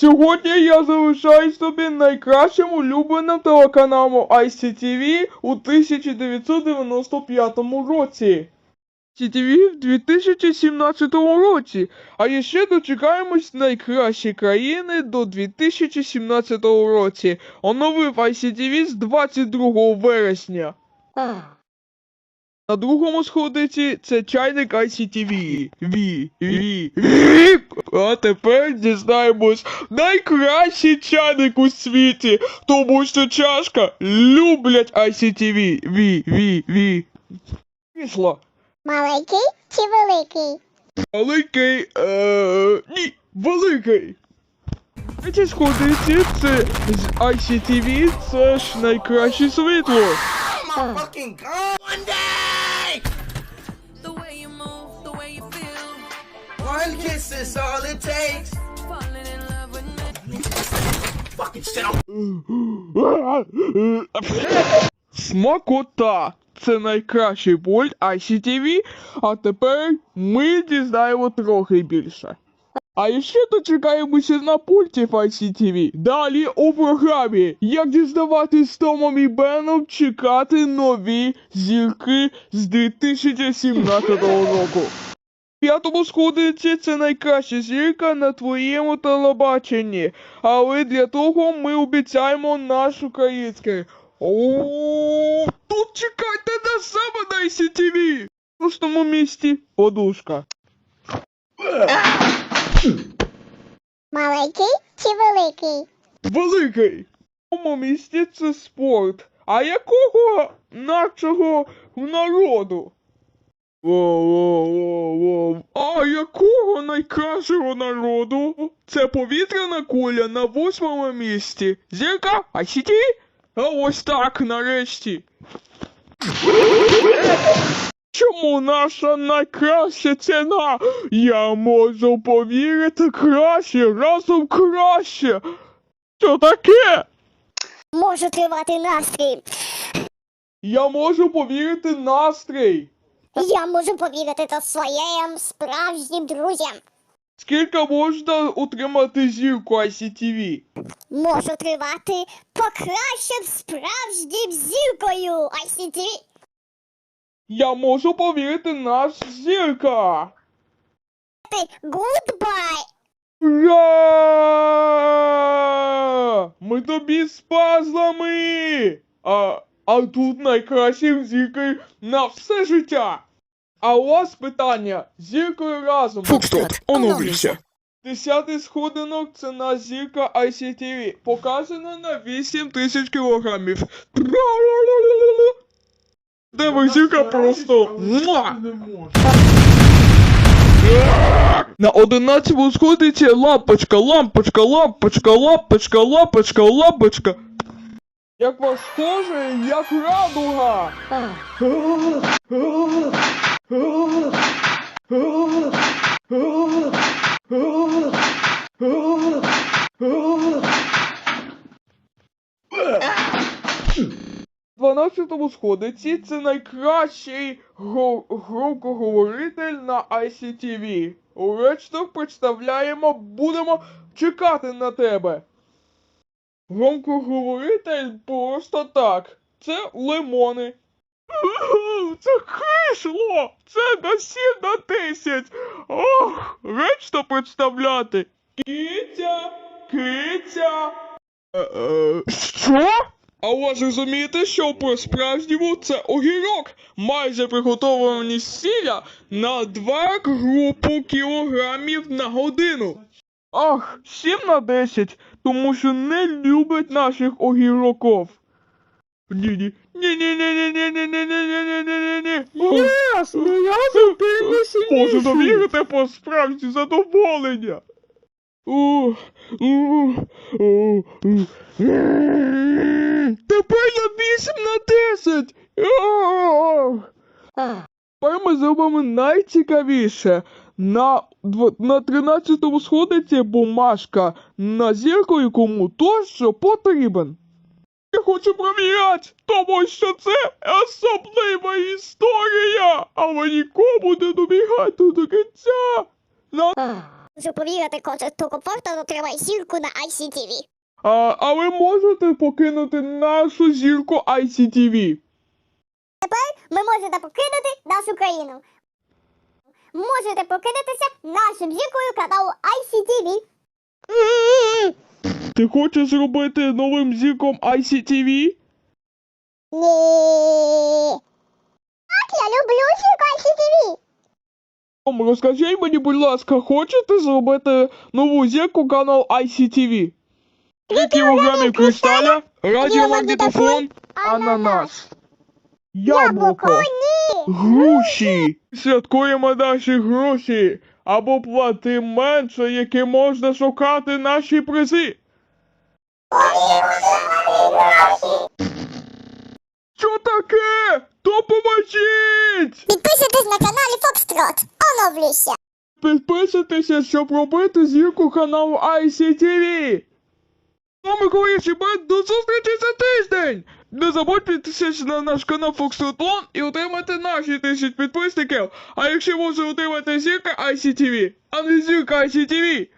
Сьогодні я залишаюсь тобі найкращим улюбленим телеканалом ICTV у 1995 році. ICTV в 2017 році, а ще дочекаємось найкращі країни до 2017 році. Оновив ICTV з 22 вересня. На другому сходиці це чайник ICTV. Ві, ві, ві. А тепер дізнаємось найкращий чайник у світі, тому що чашка люблять ICTV. Ві, ві, ві. Пішло. Маленький чи великий? Великий, е, ні, великий. Ці сходиці це з ICTV, це ж найкраще світло. Oh my fucking god! One day! One kiss is all it takes. Falling in love with me. Fucking shit, I'm Смакота! Це найкращий пульт ICTV, а тепер ми дізнаємо трохи більше. А ще дочекаємося на пультів ICTV. Далі у програмі Як дізнаватись з Томом і Беном чекати нові зірки з 2017 року. П'ятому сходиці це найкраща зірка на твоєму телебаченні. Але для того ми обіцяємо наш український. О, тут чекайте на себе на ICTV! В шостому місці подушка. Маленький чи великий? Великий. В тому місці це спорт. А якого нашого народу? Во-во-во-во. А якого найкращого народу? Це повітряна куля на восьмому місці. Зірка? А сіті? А ось так, нарешті. Чому наша найкраща ціна? Я можу повірити краще, разом краще. Що таке? Можу тривати настрій. Я можу повірити настрій. Я можу повірити то своїм справжнім друзям. Скільки можна утримати зірку ICTV? Можу тривати покращим справжнім зіркою ICTV. Я можу повірити наш зірка. Goodbye. Ура! Ми тобі з пазлами! А, а тут найкращим зіркою на все життя. А у вас питання зіркою разом. Фокстрот, оновлюйся. Десятий сходинок це на зірка ICTV. Показано на 8 тисяч кілограмів. Де ви зірка просто. На одинадцятому сходиться лампочка, лампочка, лампочка, лампочка, лампочка, лампочка. Як вас схоже, як радуга. 12-му сходиці це найкращий гро- громкоговоритель на ICTV. Урочно представляємо, будемо чекати на тебе. Громкоговоритель просто так. Це лимони. Це кисло! Це на 7 на 10! Ох, речно представляти! Киця! Киця! Е, е, що? А у вас розумієте, що по справжньому це огірок, майже приготовані з сіля на 2 групу кілограмів на годину. Ах, 7 на 10, тому що не люблять наших огіроків. Ні-ні. Ні-ні-ні-ні-ні-ні-ні-ні-ні-ні-ні. Ясно, я зупиню Можу довірити по справжнє задоволення. Тепер я 8 на 10. Ох. Тепер ми зробимо найцікавіше. На, на 13-му сходиться бумажка на зірку, якому то, що потрібен. Я хочу провіряти, тому що це особлива історія, але нікому не добігати до кінця. На Щоб повірити концерту комфорту, отримай зірку на ICTV. А, а ви можете покинути нашу зірку ICTV? Ви можете покинути нашу країну. Можете покинутися нашим зіркою каналу ICTV. Ти хочеш зробити новим зірком ICTV? Ні. Так, я люблю зірку ICTV. Ом, Розкажіть мені, будь ласка, хочете зробити нову зірку канал ICTV? Три кілограмів кришталя, радіомагнітофон, ананас. Яблуко. Ні. Груші! Святкуємо наші гроші! Або плати менше, які можна шукати наші призи. Що таке? Допоможіть! Підписуйтесь на каналі Foxtrot. Оновлюся. Підписуйтеся, щоб робити зірку каналу ICTV. Вами Колиші Бет, до зустрічі за тиждень! Не забудьте підписатися на наш канал Foxtrot і отримати наші тисяч підписників. А якщо може отримати зірка ICTV, а не зірка ICTV,